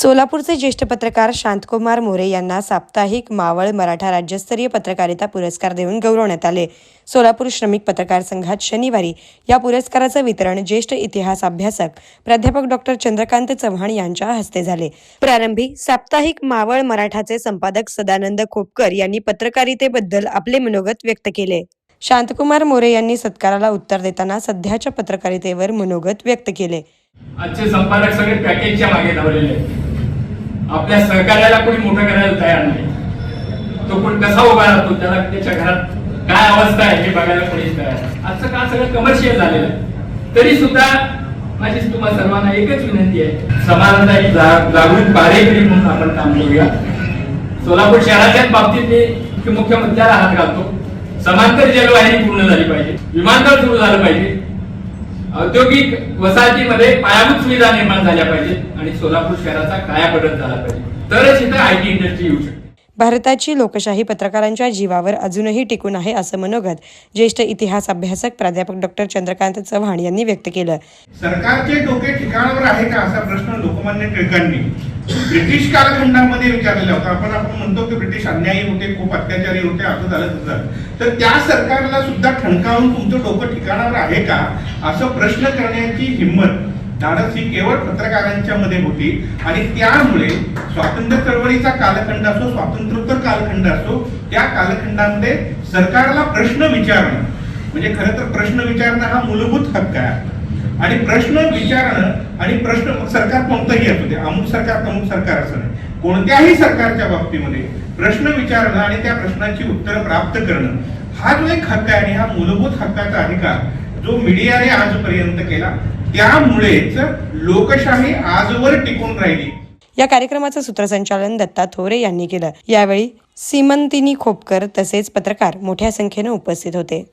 सोलापूरचे ज्येष्ठ पत्रकार शांतकुमार मोरे यांना साप्ताहिक मावळ मराठा राज्यस्तरीय पत्रकारिता पुरस्कार देऊन गौरवण्यात आले. सोलापूर श्रमिक पत्रकार संघात शनिवारी या पुरस्काराचं वितरण ज्येष्ठ इतिहास अभ्यासक प्राध्यापक डॉक्टर चंद्रकांत चव्हाण यांच्या हस्ते झाले. प्रारंभी साप्ताहिक मावळ मराठाचे संपादक सदानंद खोपकर यांनी पत्रकारितेबद्दल आपले मनोगत व्यक्त केले. शांतकुमार मोरे यांनी सत्काराला उत्तर देताना सध्याच्या पत्रकारितेवर मनोगत व्यक्त केले. आजचे संपादक सगळे पॅकेजच्या मागे धावलेले आहेत. आपल्या सहकार्याला कोणी मोठं करायला तयार नाही. तो कोण कसा उभा राहतो त्याला त्याच्या घरात काय अवस्था आहे हे बघायला कोणीच तयार आजचं का सगळं कमर्शियल झालेलं आहे. तरी सुद्धा माझी तुम्हा सर्वांना एकच विनंती आहे समाजाचा एक जागृत बारेकरी म्हणून आपण काम करूया. सोलापूर शहराच्याच बाबतीत मी मुख्य- मुख्य मुद्द्याला हात घालतो. समांतर जलवाहिनी पूर्ण झाली पाहिजे. विमानतळ सुरू झालं पाहिजे. औद्योगिक वसाहतीमध्ये पायाभूत सुविधा निर्माण झाल्या पाहिजेत आणि सोलापूर शहराचा कायापलट झाला पाहिजे. तरच इथं आय टी इंडस्ट्री येऊ शकते. भारताची लोकशाही पत्रकारांच्या जीवावर अजूनही टिकून आहे असं मनोगत ज्येष्ठ इतिहास अभ्यासक प्राध्यापक डॉक्टर चंद्रकांत चव्हाण यांनी व्यक्त केलं. सरकारचे डोके ठिकाणावर आहे का असा प्रश्न लोकमान्य टिळकांनी ब्रिटिश कालखंडामध्ये विचारलेला होता. आपण आपण म्हणतो की ब्रिटिश अन्यायी होते खूप अत्याचारी होते असं झालं तसं तर त्या सरकारला सुद्धा ठणकावून तुमचं डोकं ठिकाणावर आहे का? असं प्रश्न करण्याची हिंमत धाडस ही केवळ पत्रकारांच्या मध्ये होती. आणि त्यामुळे स्वातंत्र्य चळवळीचा कालखंड असो स्वातंत्र्योत्तर कालखंड असो त्या कालखंडामध्ये सरकारला प्रश्न विचारणं. म्हणजे खरं तर प्रश्न विचारणं हा मूलभूत हक्क आहे. आणि प्रश्न विचारणं आणि प्रश्न सरकार कोणतंही असू दे अमुक सरकार तमुक सरकार असं नाही. कोणत्याही सरकारच्या बाबतीमध्ये प्रश्न विचारणं आणि त्या प्रश्नांची उत्तरं प्राप्त करणं हा जो एक हक्क आहे आणि हा मूलभूत हक्काचा अधिकार जो मीडियाने आजपर्यंत केला त्यामुळेच लोकशाही आजवर टिकून राहिली. या कार्यक्रमाचं सूत्रसंचालन दत्ता थोरे यांनी केलं. यावेळी सीमंतिनी खोपकर तसेच पत्रकार मोठ्या संख्येनं उपस्थित होते.